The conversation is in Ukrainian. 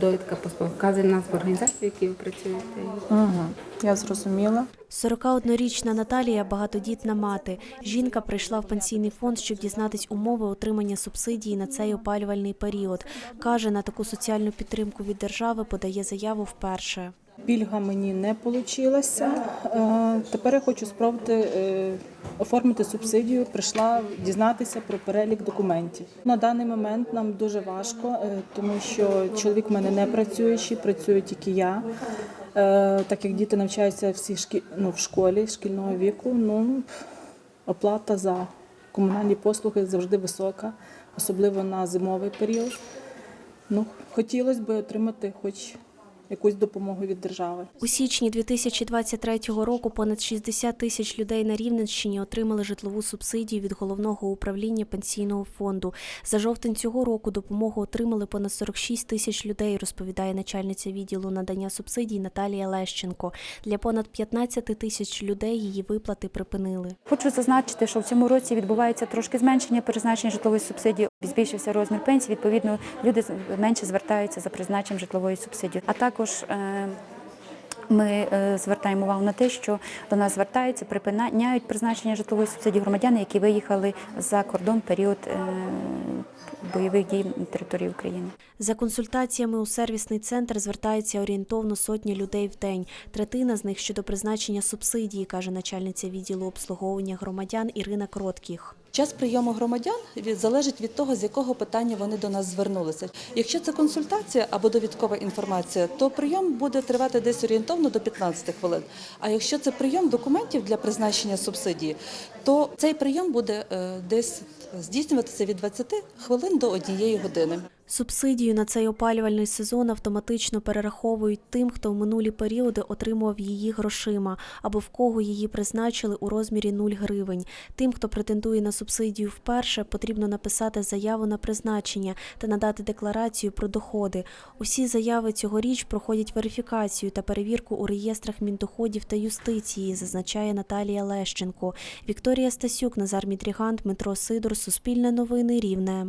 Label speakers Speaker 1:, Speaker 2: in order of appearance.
Speaker 1: Довідка вказує нас в організації, в якій ви працюєте.
Speaker 2: Угу, я зрозуміла.
Speaker 3: 41-річна Наталія багатодітна мати. Жінка прийшла в пенсійний фонд, щоб дізнатись умови отримання субсидії на цей опалювальний період. Каже, на таку соціальну підтримку від держави подає заяву вперше.
Speaker 2: Пільга мені не вийшла. Тепер я хочу спробувати е, оформити субсидію. Прийшла дізнатися про перелік документів. На даний момент нам дуже важко, е, тому що чоловік в мене не працюючий, працюю тільки я. Е, Так як діти навчаються всі шкі... ну, в школі шкільного віку, ну оплата за комунальні послуги завжди висока, особливо на зимовий період. Ну, хотілося б отримати хоч якусь допомогу від держави.
Speaker 3: У січні 2023 року понад 60 тисяч людей на Рівненщині отримали житлову субсидію від головного управління пенсійного фонду. За жовтень цього року допомогу отримали понад 46 тисяч людей, розповідає начальниця відділу надання субсидій Наталія Лещенко. Для понад 15 тисяч людей її виплати припинили.
Speaker 4: Хочу зазначити, що в цьому році відбувається трошки зменшення призначення житлової субсидії. Збільшився розмір пенсії. Відповідно, люди менше звертаються за призначенням житлової субсидії. А також е, ми е, звертаємо увагу на те, що до нас звертаються, припиняють призначення житлової субсидії громадяни, які виїхали за кордон в період е, бойових дій на території України.
Speaker 3: За консультаціями у сервісний центр звертається орієнтовно сотні людей в день. Третина з них щодо призначення субсидії, каже начальниця відділу обслуговування громадян Ірина Кроткіх.
Speaker 5: Час прийому громадян залежить від того, з якого питання вони до нас звернулися. Якщо це консультація або довідкова інформація, то прийом буде тривати десь орієнтовно до 15 хвилин. А якщо це прийом документів для призначення субсидії, то цей прийом буде е, десь здійснюватися від 20 хвилин до однієї години.
Speaker 3: Субсидію на цей опалювальний сезон автоматично перераховують тим, хто в минулі періоди отримував її грошима або в кого її призначили у розмірі 0 гривень. Тим, хто претендує на субсидію вперше, потрібно написати заяву на призначення та надати декларацію про доходи. Усі заяви цьогоріч проходять верифікацію та перевірку у реєстрах міндоходів та юстиції, зазначає Наталія Лещенко. Вікторія Стасюк, Назар Мідріган, Дмитро Сидор, Суспільне новини Рівне.